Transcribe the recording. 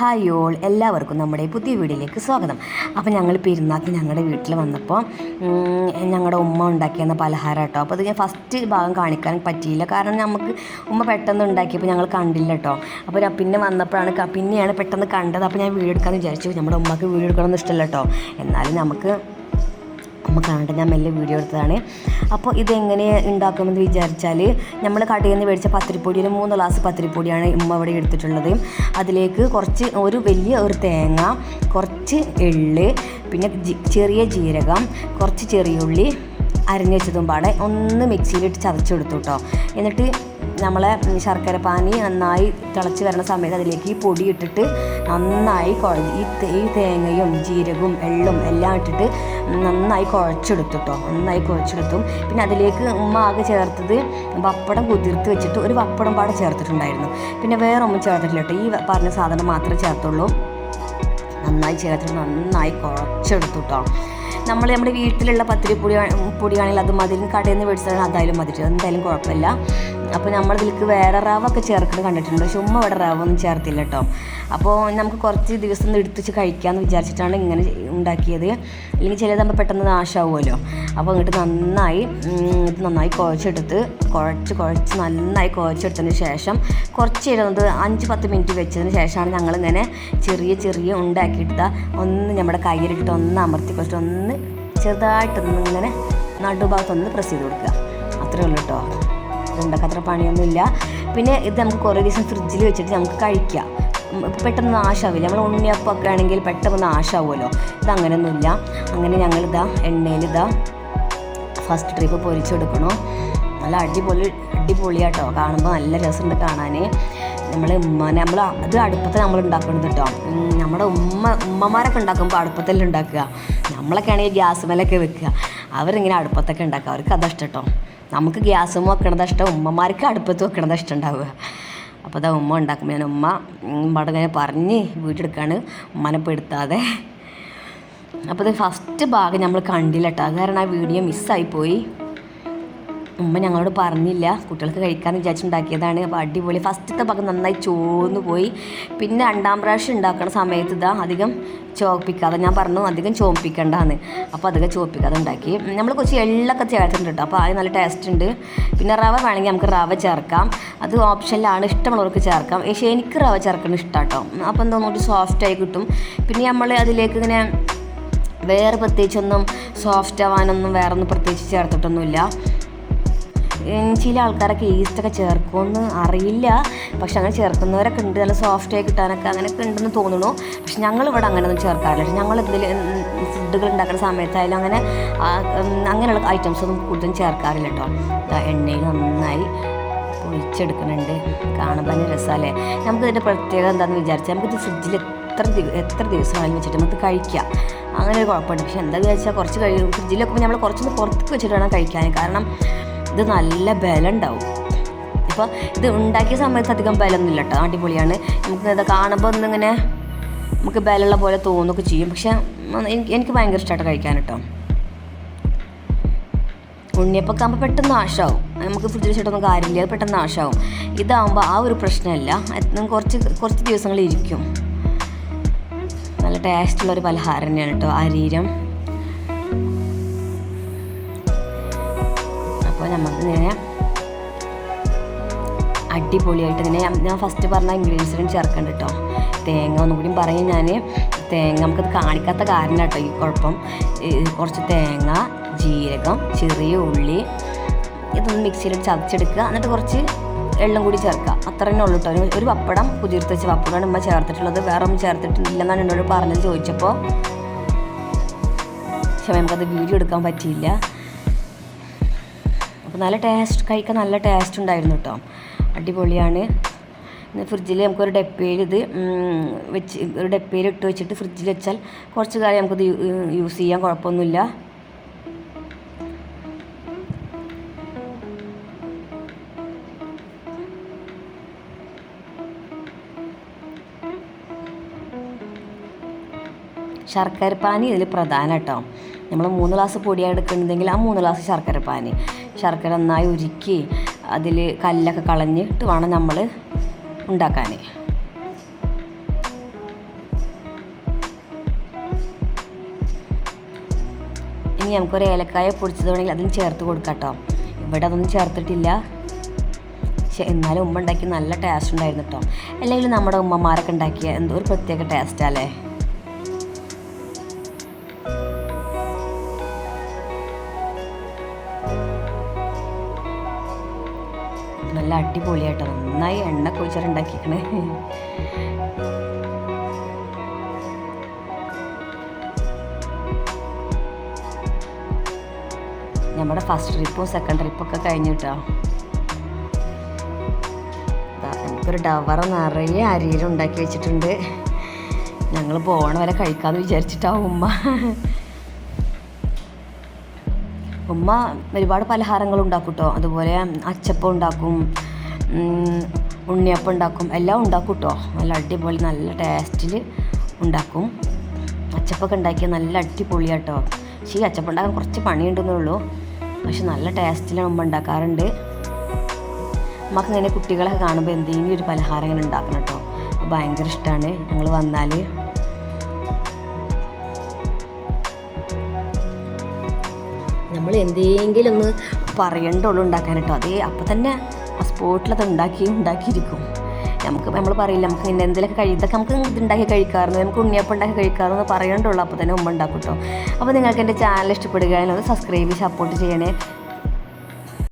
Hi all എല്ലാവർക്കും നമ്മുടെ പുതിയ വീഡിയോയിലേക്ക് സ്വാഗതം. അപ്പോൾ ഞങ്ങൾ പെരുന്നാൾക്ക് ഞങ്ങളുടെ വീട്ടിൽ വന്നപ്പോൾ ഞങ്ങളുടെ ഉമ്മ ഉണ്ടാക്കിയെന്ന പലഹാരം കേട്ടോ. അപ്പോൾ അത് ഞാൻ ഫസ്റ്റ് ഭാഗം കാണിക്കാൻ പറ്റിയില്ല. കാരണം നമുക്ക് ഉമ്മ പെട്ടെന്ന് ഉണ്ടാക്കിയപ്പോൾ ഞങ്ങൾ കണ്ടില്ല കേട്ടോ. അപ്പോൾ പിന്നെ വന്നപ്പോഴാണ് പിന്നെയാണ് പെട്ടെന്ന് കണ്ടത്. അപ്പോൾ ഞാൻ വീഡിയോ വിചാരിച്ചു. നമ്മുടെ ഉമ്മക്ക് വീഡിയോ ഇഷ്ടമല്ല കേട്ടോ. എന്നാലും നമുക്ക് അമ്മ കണ്ടിട്ട് ഞാൻ മെല്ലെ വീഡിയോ എടുത്തതാണ്. അപ്പോൾ ഇതെങ്ങനെ ഉണ്ടാക്കുമെന്ന് വിചാരിച്ചാൽ നമ്മൾ കടയിൽ നിന്ന് മേടിച്ച പത്തിരിപ്പൊടി ഒരു മൂന്ന് ഗ്ലാസ് പത്തിരിപ്പൊടിയാണ് ഉമ്മ ഇവിടെ എടുത്തിട്ടുള്ളത്. അതിലേക്ക് കുറച്ച് ഒരു വലിയ ഒരു തേങ്ങ കുറച്ച് എള്ള് പിന്നെ ചെറിയ ജീരകം കുറച്ച് ചെറിയുള്ളി അരിഞ്ഞു വെച്ചതും പാടെ ഒന്ന് മിക്സിയിലിട്ട് ചതച്ചെടുത്തു കേട്ടോ എന്നിട്ട് നമ്മളെ ശർക്കര പാനി നന്നായി തിളച്ച് വരുന്ന സമയത്ത് അതിലേക്ക് ഈ പൊടി ഇട്ടിട്ട് നന്നായി കുഴ- ഈ ഈ തേങ്ങയും ജീരകവും എള്ളും എല്ലാം ഇട്ടിട്ട് നന്നായി കുഴച്ചെടുത്തു കേട്ടോ നന്നായി കുഴച്ചെടുത്തു. പിന്നെ അതിലേക്ക് ഉമ്മ ആകെ ചേർത്തത് പപ്പടം കുതിർത്ത് വെച്ചിട്ട് ഒരു പപ്പടം പാടെ ചേർത്തിട്ടുണ്ടായിരുന്നു. പിന്നെ വേറെ ഉമ്മ ചേർത്തിട്ടില്ല കേട്ടോ. ഈ പറഞ്ഞ സാധനം മാത്രമേ ചേർത്തുള്ളൂ. നന്നായി ചേർത്തിട്ട് നന്നായി കുഴച്ചെടുത്തു കേട്ടോ നമ്മൾ നമ്മുടെ വീട്ടിലുള്ള പത്തിരി പൊടി പൊടിയാണെങ്കിൽ അത് മതി. കടയിൽ നിന്ന് മേടിച്ചാൽ അതായാലും മതി എന്തായാലും കുഴപ്പമില്ല. അപ്പോൾ നമ്മളിതിലേക്ക് വേറെ റവ ഒക്കെ ചേർക്കുന്നത് കണ്ടിട്ടുണ്ട്. പക്ഷെ ഉമ്മ ഇവിടെ റവ ഒന്നും ചേർത്തില്ല കേട്ടോ അപ്പോൾ നമുക്ക് കുറച്ച് ദിവസം ഒന്ന് എടുത്ത് വെച്ച് കഴിക്കാമെന്ന് വിചാരിച്ചിട്ടാണ് ഇങ്ങനെ ഉണ്ടാക്കിയത്. അല്ലെങ്കിൽ ചിലതാകുമ്പോൾ പെട്ടെന്ന് നാശമാവുമല്ലോ അപ്പോൾ അങ്ങോട്ട് നന്നായി ഇത് നന്നായി കുഴച്ചെടുത്ത് കുഴച്ച് കുഴച്ച് നന്നായി കുഴച്ചെടുത്തതിന് ശേഷം കുറച്ച് ഇരുന്നത് അഞ്ച് പത്ത് മിനിറ്റ് വെച്ചതിന് ശേഷമാണ് ഞങ്ങളിങ്ങനെ ചെറിയ ചെറിയ ഉണ്ടാക്കിയിട്ട് ഒന്ന് നമ്മുടെ കയ്യിലിട്ടിട്ട് ഒന്ന് അമർത്തി കുറച്ചിട്ട് ഒന്ന് ചെറുതായിട്ടൊന്ന് ഇങ്ങനെ നടുഭാഗത്തൊന്ന് പ്രസ് ചെയ്ത് കൊടുക്കുക. അത്രേ ഉള്ളൂ കേട്ടോ ഇതുണ്ടാക്കാൻ അത്ര പണിയൊന്നുമില്ല. പിന്നെ ഇത് നമുക്ക് കുറേ ദിവസം ഫ്രിഡ്ജിൽ വെച്ചിട്ട് നമുക്ക് കഴിക്കാം. പെട്ടെന്ന് നാശാവില്ല. നമ്മൾ ഉണ്ണിയപ്പൊക്കെ ആണെങ്കിൽ പെട്ടെന്ന് നാശാവുമല്ലോ. ഇത് അങ്ങനെയൊന്നുമില്ല അങ്ങനെ ഞങ്ങളിതാ എണ്ണയിലിതാ ഫസ്റ്റ് ട്രിപ്പ് പൊരിച്ചെടുക്കണു. നല്ല അടിപൊളി അടിപൊളിയാട്ടോ. കാണുമ്പോൾ നല്ല രസമുണ്ട് കാണാൻ നമ്മൾ ഉമ്മ നമ്മൾ അത് അടുപ്പത്തിൽ നമ്മൾ ഉണ്ടാക്കുന്നത് കേട്ടോ നമ്മുടെ ഉമ്മ ഉമ്മമാരൊക്കെ ഉണ്ടാക്കുമ്പോൾ അടുപ്പത്തിൽ ഉണ്ടാക്കുക. നമ്മളൊക്കെ ആണെങ്കിൽ ഗ്യാസ് മേലൊക്കെ വെക്കുക. അവരിങ്ങനെ അടുപ്പത്തൊക്കെ ഉണ്ടാക്കുക. അവർക്ക് അതാ ഇഷ്ടം കേട്ടോ നമുക്ക് ഗ്യാസും വെക്കണത് ഇഷ്ടം. ഉമ്മമാർക്ക് അടുപ്പത്ത് വെക്കണത് ഇഷ്ടം ഉണ്ടാവുക. അപ്പോൾ അതാ ഉമ്മ ഉണ്ടാക്കുമ്പോൾ ഞാൻ ഉമ്മ ഉമ്മയുടെ ഇങ്ങനെ പറഞ്ഞ് വീട്ടിലെടുക്കാണ് ഉമ്മനെ പെടുത്താതെ അപ്പോൾ ഇത് ഫസ്റ്റ് ഭാഗം നമ്മൾ കണ്ടില്ല കേട്ടോ അത് കാരണം ആ വീഡിയോ മിസ്സായിപ്പോയി ഉമ്മ ഞങ്ങളോട് പറഞ്ഞില്ല. കുട്ടികൾക്ക് കഴിക്കാമെന്ന് വിചാരിച്ചുണ്ടാക്കിയതാണ്. അപ്പോൾ അടിപൊളി. ഫസ്റ്റത്തെ പകം നന്നായി ചോന്ന് പോയി. പിന്നെ രണ്ടാം പ്രാവശ്യം ഉണ്ടാക്കുന്ന സമയത്ത് ഇതാ അധികം ചോപ്പിക്കാതെ ഞാൻ പറഞ്ഞു അധികം ചോപ്പിക്കണ്ടാന്ന് അപ്പോൾ അധികം ചോപ്പിക്കാതെ ഉണ്ടാക്കി. നമ്മൾ കുറച്ച് എള്ളൊക്കെ ചേർത്തിട്ടുണ്ട് കേട്ടോ അപ്പോൾ അത് നല്ല ടേസ്റ്റ് ഉണ്ട്. പിന്നെ റവ വേണമെങ്കിൽ നമുക്ക് റവ ചേർക്കാം. അത് ഓപ്ഷനിലാണ് ഇഷ്ടമുള്ളവർക്ക് ചേർക്കാം. പക്ഷേ എനിക്ക് റവ ചേർക്കുന്നത് ഇഷ്ടമാണ് കേട്ടോ അപ്പോൾ എന്താ ഒന്നുകൂടി സോഫ്റ്റായി കിട്ടും. പിന്നെ നമ്മൾ അതിലേക്ക് ഇങ്ങനെ വേറെ പ്രത്യേകിച്ചൊന്നും സോഫ്റ്റ് ആവാനൊന്നും വേറെ ഒന്നും പ്രത്യേകിച്ച് ചേർത്തിട്ടൊന്നുമില്ല. ചില ആൾക്കാരൊക്കെ ഈസ്റ്റൊക്കെ ചേർക്കുമെന്ന് അറിയില്ല. പക്ഷെ അങ്ങനെ ചേർക്കുന്നവരൊക്കെ ഉണ്ട്. നല്ല സോഫ്റ്റായി കിട്ടാനൊക്കെ അങ്ങനെയൊക്കെ ഉണ്ടെന്ന് തോന്നുന്നു. പക്ഷെ ഞങ്ങൾ ഇവിടെ അങ്ങനെയൊന്നും ചേർക്കാറില്ല. പക്ഷെ ഞങ്ങൾ ഇതിൽ ഫുഡുകൾ ഉണ്ടാക്കുന്ന സമയത്തായാലും അങ്ങനെ അങ്ങനെയുള്ള ഐറ്റംസ് ഒന്നും കൂടുതലും ചേർക്കാറില്ല കേട്ടോ. എണ്ണയിൽ നന്നായി പൊളിച്ചെടുക്കുന്നുണ്ട്. കാണുമ്പോൾ തന്നെ രസമല്ലേ? നമുക്ക് ഇതിന്റെ പ്രത്യേകത എന്താണെന്ന് വിചാരിച്ചാൽ നമുക്കിത് ഫ്രിഡ്ജിൽ എത്ര എത്ര ദിവസം വേണമെങ്കിലും വെച്ചിട്ട് നമുക്ക് കഴിക്കാം. അങ്ങനെ ഒരു കുഴപ്പമുണ്ട്. പക്ഷെ എന്താ വിചാരിച്ചാൽ കുറച്ച് കഴിയും ഫ്രിഡ്ജിലൊക്കെ നമ്മൾ കുറച്ചൊന്ന് പുറത്തേക്ക് വെച്ചിട്ട് വേണം കഴിക്കാൻ കാരണം ഇത് നല്ല ബലം ഉണ്ടാവും ഇപ്പോൾ ഇത് ഉണ്ടാക്കിയ സമയത്ത് അധികം ബലമൊന്നുമില്ല കേട്ടോ അടിപൊളിയാണ്. നമുക്ക് ഇത് കാണുമ്പോൾ ഒന്നിങ്ങനെ നമുക്ക് ബലമുള്ള പോലെ തോന്നുകയൊക്കെ ചെയ്യും. പക്ഷേ എനിക്ക് എനിക്ക് ഭയങ്കര ഇഷ്ടമായിട്ട് കഴിക്കാൻ കേട്ടോ ഉണ്ണിയപ്പൊക്കെ ആകുമ്പോൾ പെട്ടെന്ന് നാശമാവും നമുക്ക് ഫ്രിഡ്ജിൽ വെച്ചിട്ടൊന്നും കാര്യമില്ല. അത് പെട്ടെന്ന് നാശമാവും ഇതാകുമ്പോൾ ആ ഒരു പ്രശ്നമല്ല. കുറച്ച് കുറച്ച് ദിവസങ്ങൾ ഇരിക്കും നല്ല ടേസ്റ്റുള്ള ഒരു പലഹാരം തന്നെയാണ് കേട്ടോ. അരീരം. നമുക്ക് ഇങ്ങനെ അടിപൊളിയായിട്ട് ഇങ്ങനെ ഞാൻ- ഫസ്റ്റ് പറഞ്ഞ ഇൻഗ്രീഡിയൻസിനും ചേർക്കണ്ട കേട്ടോ തേങ്ങ ഒന്നും കൂടി പറയും ഞാൻ തേങ്ങ നമുക്കത് കാണിക്കാത്ത കാരണം കേട്ടോ ഈ കുഴപ്പം. കുറച്ച് തേങ്ങ ജീരകം ചെറിയ ഉള്ളി ഇതൊന്ന് മിക്സിയിൽ ചതച്ചെടുക്കുക. എന്നിട്ട് കുറച്ച് എള്ളും കൂടി ചേർക്കുക. അത്ര തന്നെ ഉള്ളൂ കേട്ടോ ഒരു- പപ്പടം കുതിർത്ത് വെച്ച പപ്പടമാണ് ഉമ്മ ചേർത്തിട്ടുള്ളത്. വേറെ ഒന്നും ചേർത്തിട്ടില്ലെന്നാണ് എന്നോട് പറഞ്ഞത് ചോദിച്ചപ്പോൾ പക്ഷേ നമുക്കത് വീഡിയോ എടുക്കാൻ പറ്റിയില്ല. നല്ല ടേസ്റ്റ് കഴിക്കാൻ നല്ല ടേസ്റ്റ് ഉണ്ടായിരുന്നു കേട്ടോ അടിപൊളിയാണ്. ഫ്രിഡ്ജിൽ നമുക്കൊരു ഡപ്പയിൽ ഇത് വെച്ച് ഒരു ഡപ്പയിൽ ഇട്ട് വെച്ചിട്ട് ഫ്രിഡ്ജിൽ വെച്ചാൽ കുറച്ച് കാലം നമുക്കത് യൂസ് ചെയ്യാൻ കുഴപ്പമൊന്നുമില്ല. ശർക്കരപ്പാനി ഇതിൽ പ്രധാന കേട്ടോ നമ്മൾ മൂന്ന് ഗ്ലാസ് പൊടിയാണ് എടുക്കുന്നുണ്ടെങ്കിൽ ആ മൂന്ന് ഗ്ലാസ് ശർക്കരപ്പാനി. ശർക്കര നന്നായി ഉരുക്കി അതിൽ കല്ലൊക്കെ കളഞ്ഞിട്ട് വേണം നമ്മൾ ഉണ്ടാക്കാൻ. ഇനി നമുക്കൊരു ഏലക്കായ പൊടിച്ചതുണ്ടെങ്കിൽ അതിന് ചേർത്ത് കൊടുക്കാം ഇവിടെ അതൊന്നും ചേർത്തിട്ടില്ല. പക്ഷെ എന്നാലും ഉമ്മ ഉണ്ടാക്കി നല്ല ടേസ്റ്റ് ഉണ്ടായിരുന്നു കേട്ടോ. അല്ലെങ്കിൽ നമ്മുടെ ഉമ്മമാരൊക്കെ ഉണ്ടാക്കിയ എന്തോ ഒരു പ്രത്യേക ടേസ്റ്റാല്ലേ നല്ല അടിപൊളിയായിട്ട് നന്നായി എണ്ണ കുഴിച്ചിട്ടുണ്ടാക്കിക്കണേ നമ്മുടെ ഫസ്റ്റ് ട്രിപ്പും സെക്കൻഡ് ട്രിപ്പൊക്കെ കഴിഞ്ഞിട്ടോ. എനിക്കൊരു ഡവറ നിറയെ അരിയിൽ ഉണ്ടാക്കി വെച്ചിട്ടുണ്ട്. ഞങ്ങൾ പോണ വരെ കഴിക്കാമെന്ന് വിചാരിച്ചിട്ടാവും ഉമ്മ. ഉമ്മ ഒരുപാട് പലഹാരങ്ങൾ ഉണ്ടാക്കും കേട്ടോ അതുപോലെ അച്ചപ്പം ഉണ്ടാക്കും ഉണ്ണിയപ്പം ഉണ്ടാക്കും എല്ലാം ഉണ്ടാക്കും കേട്ടോ നല്ല അടിപൊളി നല്ല ടേസ്റ്റിൽ ഉണ്ടാക്കും. അച്ചപ്പൊക്കെ ഉണ്ടാക്കിയാൽ നല്ല അടിപൊളിയാട്ടോ. പക്ഷേ ഈ അച്ചപ്പം ഉണ്ടാക്കാൻ കുറച്ച് പണിയുണ്ടെന്നേ ഉള്ളൂ. പക്ഷെ നല്ല ടേസ്റ്റിലാണ് ഉമ്മ ഉണ്ടാക്കാറുണ്ട്. നമുക്ക് ഇങ്ങനെ കുട്ടികളൊക്കെ കാണുമ്പോൾ എന്തെങ്കിലും ഒരു പലഹാരം ഇങ്ങനെ ഉണ്ടാക്കണം കേട്ടോ ഭയങ്കര ഇഷ്ടമാണ് ഞങ്ങൾ വന്നാൽ നമ്മൾ എന്തെങ്കിലും ഒന്ന് പറയണ്ടുള്ളൂ ഉണ്ടാക്കാൻ കേട്ടോ അതേ അപ്പം തന്നെ ആ സ്പോട്ടിലത് ഉണ്ടാക്കി ഉണ്ടാക്കിയിരിക്കും. നമുക്ക് നമ്മൾ പറയില്ല നമുക്ക് ഇന്ന എന്തെങ്കിലുമൊക്കെ കഴി ഇതൊക്കെ നമുക്ക് ഇതുണ്ടാക്കി കഴിക്കാറുണ്ട് നമുക്ക് ഉണ്ണിയപ്പം ഉണ്ടാക്കി കഴിക്കാറെന്ന് പറയണ്ടുള്ളൂ അപ്പോൾ തന്നെ ഉമ്മ ഉണ്ടാക്കും കേട്ടോ അപ്പോൾ നിങ്ങൾക്ക് എന്റെ ചാനൽ ഇഷ്ടപ്പെടുകയാണെങ്കിൽ സബ്സ്ക്രൈബ് സപ്പോർട്ട് ചെയ്യണേ.